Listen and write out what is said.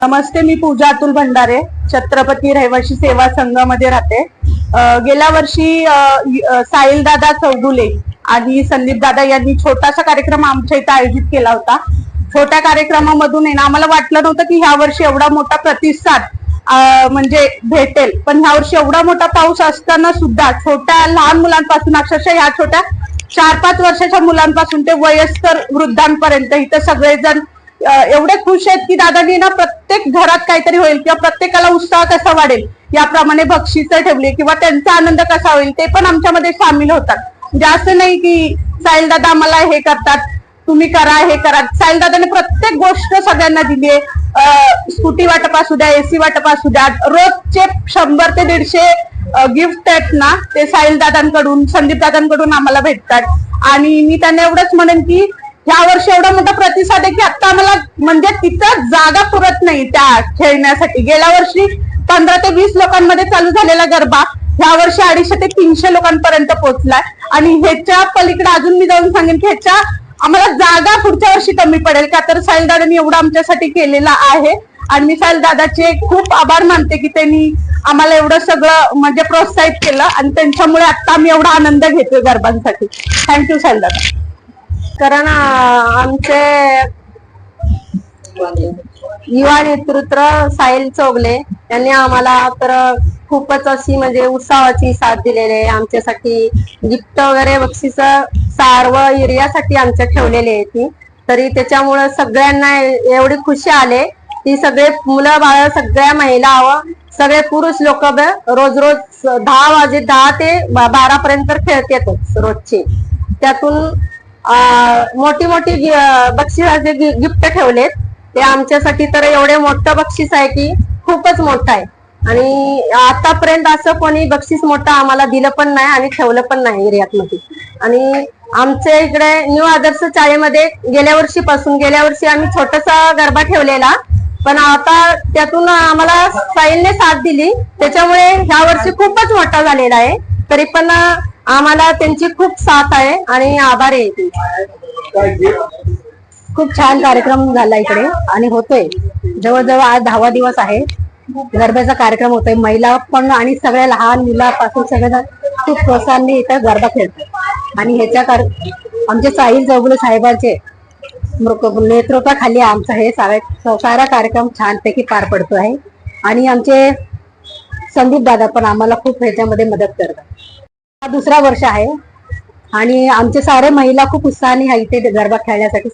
नमस्ते मी पूजा अतुल भंडारे छत्रपती रहिवासी सेवा संघामध्ये राहते. गेल्या वर्षी साहिल दादा चौगुले आणि संदीप दादा यांनी छोटासा कार्यक्रम आमच्या इथं आयोजित केला होता. छोट्या कार्यक्रमामधून आहे ना आम्हाला वाटलं नव्हतं की ह्या वर्षी एवढा मोठा प्रतिसाद म्हणजे भेटेल. पण ह्या वर्षी एवढा मोठा पाऊस असताना सुद्धा छोट्या लहान मुलांपासून अक्षरशः ह्या छोट्या चार पाच वर्षाच्या मुलांपासून ते वयस्कर वृद्धांपर्यंत इथं सगळेजण एवढे खुश आहेत की दादांनी ना प्रत्येक घरात काहीतरी होईल किंवा प्रत्येकाला उत्साह कसा वाढेल याप्रमाणे बक्षिसं ठेवली किंवा त्यांचा आनंद कसा होईल ते पण आमच्यामध्ये सामील होतात. म्हणजे असं नाही की साहिल दादा आम्हाला हे करतात तुम्ही करा हे करा. साहिल दादाने प्रत्येक गोष्ट सगळ्यांना दिली आहे. स्कूटी वाटप असू द्या एसी वाटप असू द्या रोजचे शंभर ते दीडशे गिफ्ट आहेत ना ते साहिल दादांकडून संदीप दादांकडून आम्हाला भेटतात. आणि मी त्यांना एवढंच म्हणेन की ह्या वर्षी एवढा मोठा प्रतिसाद आहे की आता आम्हाला म्हणजे तिथं जागा पुरत नाही त्या खेळण्यासाठी. गेल्या वर्षी पंधरा ते वीस लोकांमध्ये चालू झालेला गरबा ह्या वर्षी अडीचशे ते तीनशे लोकांपर्यंत पोहोचलाय. आणि ह्याच्या पलीकडे अजून मी जाऊन सांगेन की ह्याच्या आम्हाला जागा पुढच्या वर्षी कमी पडेल. का तर साहिल दादांनी एवढं आमच्यासाठी केलेला आहे. आणि मी साहिल दादाचे खूप आभार मानते की त्यांनी आम्हाला एवढं सगळं म्हणजे प्रोत्साहित केलं. आणि त्यांच्यामुळे आता आम्ही एवढा आनंद घेतोय गरबांसाठी. थँक्यू साहिल दादा. कारण आमचे युवा नेतृत्व साहिल चौगले यांनी आम्हाला तर खूपच अशी म्हणजे उत्साहाची साथ दिलेली आहे. आमच्यासाठी गिफ्ट वगैरे बक्षीस सार्व एरियासाठी आमच्या ठेवलेले आहे ती. तरी त्याच्यामुळं सगळ्यांना एवढी खुशी आले. की सगळे मुलं बाळ सगळ्या महिला व सगळे पुरुष लोक रोज रोज दहा वाजे दहा ते बारा पर्यंत खेळतातच रोजचे. त्यातून मोठी मोठी बक्षिसाचे गिफ्ट ठेवलेत. ते आमच्यासाठी तर एवढे मोठं बक्षीस आहे की खूपच मोठं आहे. आणि आतापर्यंत असं कोणी बक्षीस मोठं आम्हाला दिलं पण नाही आणि ठेवलं पण नाही एरियात मध्ये आणि आमच्या इकडे न्यू आदर्श शाळेमध्ये गेल्या वर्षीपासून गेल्या वर्षी आम्ही छोटासा गरबा ठेवलेला. पण आता त्यातून आम्हाला साईलने साथ दिली. त्याच्यामुळे ह्या वर्षी खूपच मोठा झालेला आहे. तरी पण आम्हाला त्यांची खूप साथ आहे आणि आभार आहे खूप छान कार्यक्रम झाला इकडे आणि होतोय. जवळजवळ आज दहावा दिवस आहे. गरब्याचा कार्यक्रम होतोय. महिला पण आणि सगळ्या लहान मुलापासून सगळ्या खूप प्रोत्साहाने इथं गरबा खेळतात. आणि ह्याच्या कार आमचे साहिल चौगुले साहेबांचे नेतृत्वाखाली आमचा हे सारा सारा कार्यक्रम छानपैकी पार पडतो आहे. आणि आमचे संदीप दादा पण आम्हाला खूप ह्याच्यामध्ये मदत करतात. हा दुसरा वर्ष आहे. आणि आमचे सारे महिला खूप उत्साहाने हा इथे गरबा खेळण्यासाठी